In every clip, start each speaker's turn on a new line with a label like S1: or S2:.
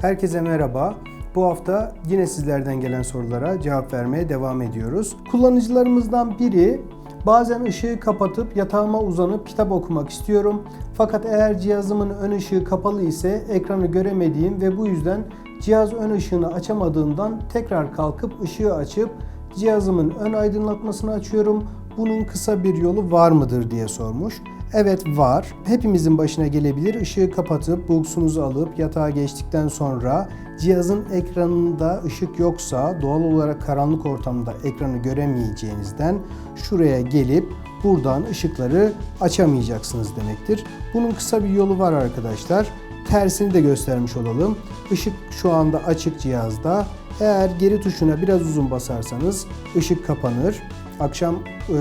S1: Herkese merhaba. Bu hafta yine sizlerden gelen sorulara cevap vermeye devam ediyoruz. Kullanıcılarımızdan biri bazen ışığı kapatıp yatağıma uzanıp kitap okumak istiyorum. Fakat eğer cihazımın ön ışığı kapalı ise ekranı göremediğim ve bu yüzden cihaz ön ışığını açamadığından tekrar kalkıp ışığı açıp cihazımın ön aydınlatmasını açıyorum. Bunun kısa bir yolu var mıdır diye sormuş. Evet var. Hepimizin başına gelebilir. Işığı kapatıp bulgsunuzu alıp yatağa geçtikten sonra cihazın ekranında ışık yoksa doğal olarak karanlık ortamda ekranı göremeyeceğinizden şuraya gelip buradan ışıkları açamayacaksınız demektir. Bunun kısa bir yolu var arkadaşlar. Tersini de göstermiş olalım. Işık şu anda açık cihazda. Eğer geri tuşuna biraz uzun basarsanız ışık kapanır. Akşam e,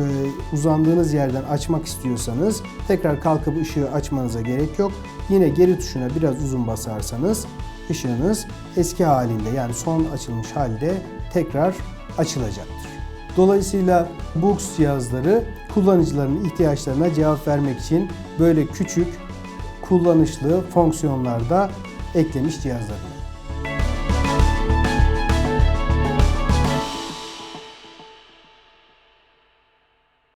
S1: uzandığınız yerden açmak istiyorsanız tekrar kalkıp ışığı açmanıza gerek yok. Yine geri tuşuna biraz uzun basarsanız ışığınız eski halinde yani son açılmış halde tekrar açılacaktır. Dolayısıyla Books cihazları kullanıcıların ihtiyaçlarına cevap vermek için böyle küçük kullanışlı fonksiyonlarda eklemiş cihazlardır.